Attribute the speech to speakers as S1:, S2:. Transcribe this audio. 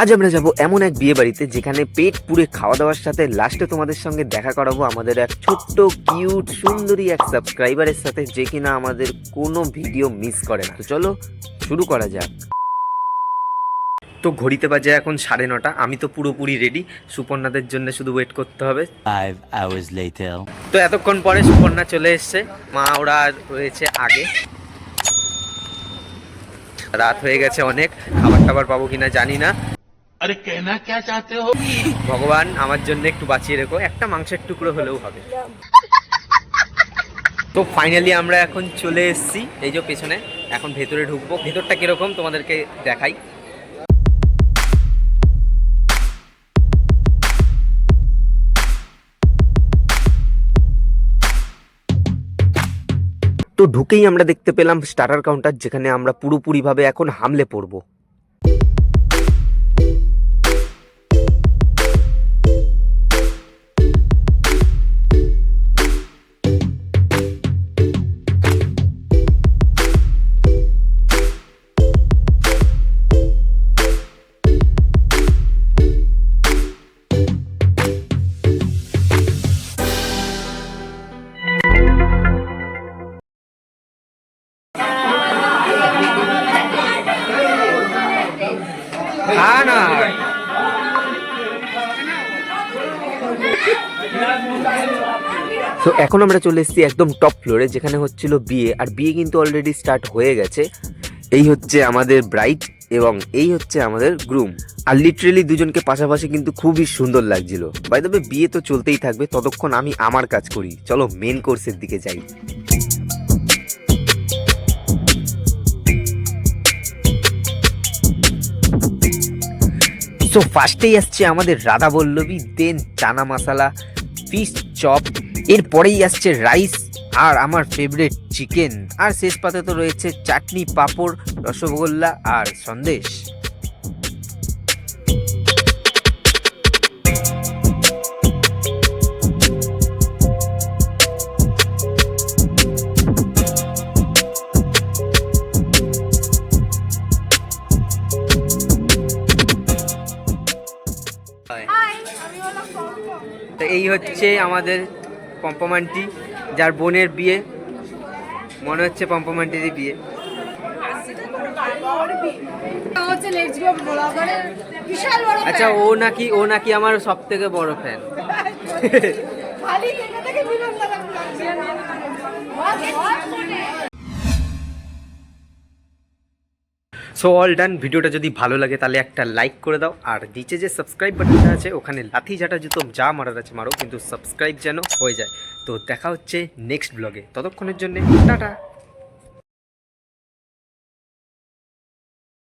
S1: আজ আমরা যাব এমন এক বিয়ে বাড়িতে যেখানে পেট পুড়ে খাওয়া দাওয়ার সাথে লাস্টে তোমাদের সঙ্গে দেখা করাবো আমাদের এক ছোট্ট কিউট সুন্দরী এক সাবস্ক্রাইবারের সাথে যে কিনা আমাদের কোনো ভিডিও মিস করে না। তো চলো শুরু করা যাক। তো ঘড়িতে বাজে এখন সাড়ে নটা আমি তো পুরোপুরি রেডি সুপর্ণাদের জন্য শুধু ওয়েট করতে হবে. তো এতক্ষণ পরে সুপর্ণা চলে এসছে। মা ওরা রয়েছে আগে। রাত হয়ে গেছে অনেক খাবার টাবার পাবো কিনা জানি না।
S2: আরে কেনা কে
S1: ভগবান, আমার জন্য একটু বাঁচিয়ে রেখো। একটা মাংসের টুকরো হলেও হবে। তো ফাইনালি আমরা এখন চলে এসেছি। এই যে পেছনে, এখন ভেতরে ঢুকবো। ভেতরটা কীরকম তোমাদেরকে দেখাই। তো ঢুকেই আমরা দেখতে পেলাম স্টার্টার কাউন্টার যেখানে আমরা পুরোপুরিভাবে এখন হামলে পড়ব। না তো এখন আমরা চলে এসেছি একদম টপ ফ্লোরে যেখানে হচ্ছিল বিয়ে। আর বিয়ে কিন্তু অলরেডি স্টার্ট হয়ে গেছে। এই হচ্ছে আমাদের ব্রাইট এবং এই হচ্ছে আমাদের গ্রুম আর লিটারেলি দুজনকে পাশাপাশি কিন্তু খুবই সুন্দর লাগছিল। বাই তবে বিয়ে তো চলতেই থাকবে, ততক্ষণ আমি আমার কাজ করি। চলো মেন কোর্সের দিকে যাই। সো ফার্স্টেই আসছে আমাদের Radhaballavi then chana masala fish chop এরপরেই আসছে রাইস আর আমার ফেভারিট চিকেন আর শেষ পাতে তো রয়েছে চাটনি, পাঁপড়, রসগোল্লা আর সন্দেশ। তো এই হচ্ছে আমাদের পম্পমান্টি যার বোনের বিয়ে। মনে হচ্ছে পম্পমান্টিরই বিয়ে। আচ্ছা ও নাকি ও নাকি আমার সব থেকে বড় ফ্যান
S3: খালি
S1: সো অল ডান ভিডিওটা যদি ভালো লাগে, তাহলে একটা লাইক করে দাও। আর নিচে যে সাবস্ক্রাইব বাটনটা আছে, ওখানে লাথি ঝাঁটা জুতো যা মারার আছে মারো, কিন্তু সাবস্ক্রাইব যেন হয়ে যায়। তো দেখা হচ্ছে নেক্সট ব্লগে ততক্ষণের জন্য, টাটা!